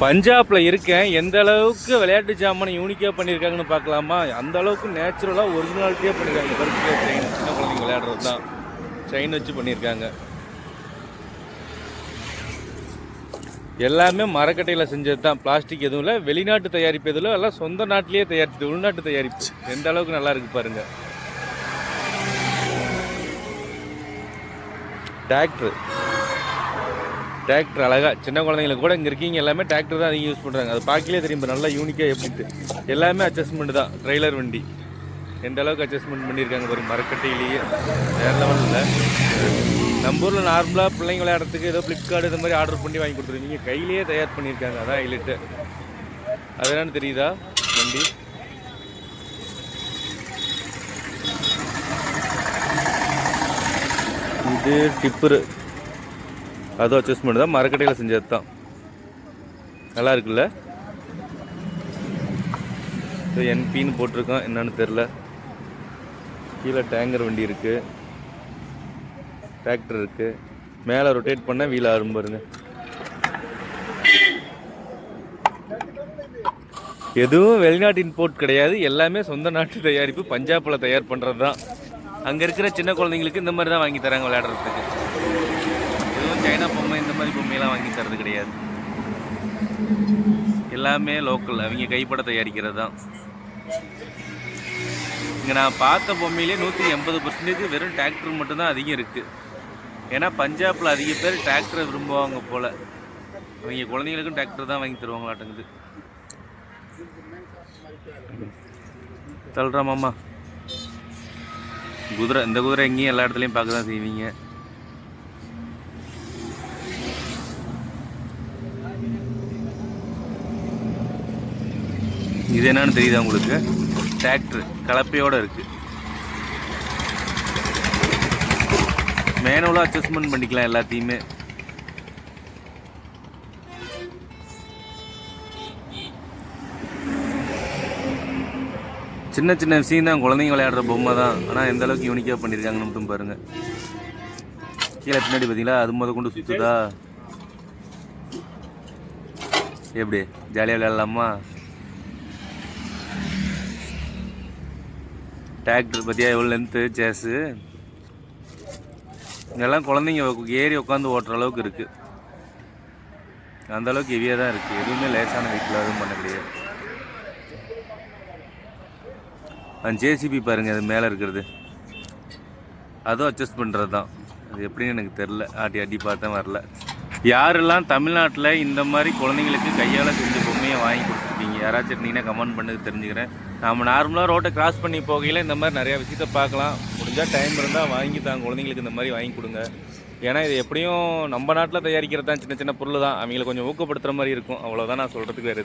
பஞ்சாப்ல இருக்கேன். எந்த அளவுக்கு விளையாட்டு ஜாமான் யூனிக்காக பண்ணியிருக்காங்கன்னு பார்க்கலாமா? அந்த அளவுக்கு நேச்சுரலாக ஒரிஜினாலிட்டியாக பண்ணியிருக்காங்க. பருப்பு செயின் சின்ன குழந்தைங்க விளையாடுறது தான். செயின் வச்சு பண்ணியிருக்காங்க. எல்லாமே மரக்கட்டையில் செஞ்சது தான். பிளாஸ்டிக் எதுவும் இல்லை. வெளிநாட்டு தயாரிப்பு எதுவும் எல்லாம் சொந்த நாட்டிலேயே தயாரிச்சது. உள்நாட்டு தயாரிப்பு. எந்த அளவுக்கு நல்லா இருக்கு பாருங்க. டிராக்டர் டிராக்டர் அழகாக சின்ன குழந்தைங்களுக்கு கூட இங்கே இருக்கீங்க எல்லாமே டிராக்டர் தான் அதிகம் யூஸ் பண்ணுறாங்க அது பார்க்கலே தெரியும் நல்லா யூனிக்காக எப்படிட்டு எல்லாமே அட்ஜஸ்ட்மெண்ட் தான் ட்ரெய்லர் வண்டி. எந்த அளவுக்கு அட்ஜஸ்ட்மெண்ட் பண்ணியிருக்காங்க ஒரு மரக்கட்டையிலேயே. வேற இல்லை. நம்ம ஊரில் நார்மலாக பிள்ளைங்க விளையாடுறதுக்கு ஏதோ ஃப்ளிப்கார்ட் இது மாதிரி ஆர்டர் பண்ணி வாங்கி கொடுத்துருவீங்க கையிலேயே தயார் பண்ணியிருக்காங்க அதான் ஹைலைட்டு அது என்னன்னு தெரியுதா வண்டி? இது டிப்பரு அதுவும் அட்ஜஸ்ட்மெண்ட் தான் மரக்கடையில் செஞ்சது தான். நல்லா இருக்குல்ல? என்பின்னு போட்டிருக்கோம் என்னன்னு தெரில கீழே டேங்கர் வண்டி இருக்குது டிராக்டர் இருக்குது மேலே ரொட்டேட் பண்ணால் வீல் ஆடும் பாருங்க. எதுவும் வெளிநாட்டு இம்போர்ட் கிடையாது. எல்லாமே சொந்த நாட்டு தயாரிப்பு. பஞ்சாபில் தயார் பண்ணுறது தான் அங்கே இருக்கிற சின்ன குழந்தைங்களுக்கு இந்த மாதிரி தான் வாங்கி தராங்க விளையாடுறதுக்கு. சைனா பொம்மை இந்த மாதிரி பொம்மையெல்லாம் வாங்கி தரது கிடையாது. எல்லாமே லோக்கல் அவங்க கைப்பட தயாரிக்கிறது தான். இங்கே நான் பார்த்த பொம்மையிலே நூற்றி எண்பது பர்சன்டேஜ் வெறும் டிராக்டர் மட்டும்தான் அதிகம் இருக்குது ஏன்னா பஞ்சாபில் அதிக பேர் டிராக்டரை விரும்புவாங்க போல். அவங்க குழந்தைங்களுக்கும் டிராக்டர் தான் வாங்கி தருவாங்களாட்டங்குது. தள்ளுறா மாமா. குதிரை இந்த குதிரை எங்கேயும் எல்லா இடத்துலையும் பார்க்க தான் செய்வீங்க. இது என்னன்னு தெரியுதா உங்களுக்கு? டிராக்டர் கலப்பையோடு இருக்குது மேனுவலாக அட்ஜஸ்ட்மெண்ட் பண்ணிக்கலாம் எல்லாத்தையுமே. சின்ன சின்ன விஷயம் தான் குழந்தைங்க விளையாடுற பொம்மை தான். ஆனால் எந்த அளவுக்கு யூனிக்காக பண்ணியிருக்காங்கன்னு மட்டும் பாருங்கள் கீழே பின்னாடி பார்த்தீங்களா அது முத கொண்டு சுற்றுதா எப்படி? ஜாலியாக விளையாடலாமா? டிராக்டர் பற்றியா எவ்வளோ லென்த்து சேஸு இதெல்லாம் குழந்தைங்க ஏறி உட்காந்து ஓட்டுற அளவுக்கு இருக்குது அந்தளவுக்கு ஹெவியாக தான் இருக்குது எதுவுமே லேசான வீட்டில் எதுவும் பண்ண கிடையாது அந்த ஜேசிபி பாருங்கள் அது மேலே இருக்கிறது. அதுவும் அட்ஜஸ்ட் பண்ணுறது தான். அது எப்படின்னு எனக்கு தெரில ஆட்டி ஆட்டி பார்த்தேன் வரல. யாரெல்லாம் தமிழ்நாட்டில் இந்த மாதிரி குழந்தைங்களுக்கு கையால் செஞ்சு பொம்மையை வாங்கி கொடுத்துருக்கீங்க. யாராச்சும் இருந்தீங்கன்னா கமெண்ட் பண்ணது தெரிஞ்சுக்கிறேன். நாம் நார்மலாக ரோட்டை கிராஸ் பண்ணி போகையில் இந்த மாதிரி நிறையா விஷயத்த பார்க்கலாம். முடிஞ்சால் டைம் இருந்தால் வாங்கி தாங்க. குழந்தைங்களுக்கு இந்த மாதிரி வாங்கி கொடுங்க. ஏன்னா இது எப்படியும் நம்ம நாட்டில் தயாரிக்கிறது தான் சின்ன சின்ன பொருள் தான் அவங்களை கொஞ்சம் ஊக்கப்படுத்துகிற மாதிரி இருக்கும். அவ்வளோதான் நான் சொல்கிறதுக்கு வேறு எதுவும்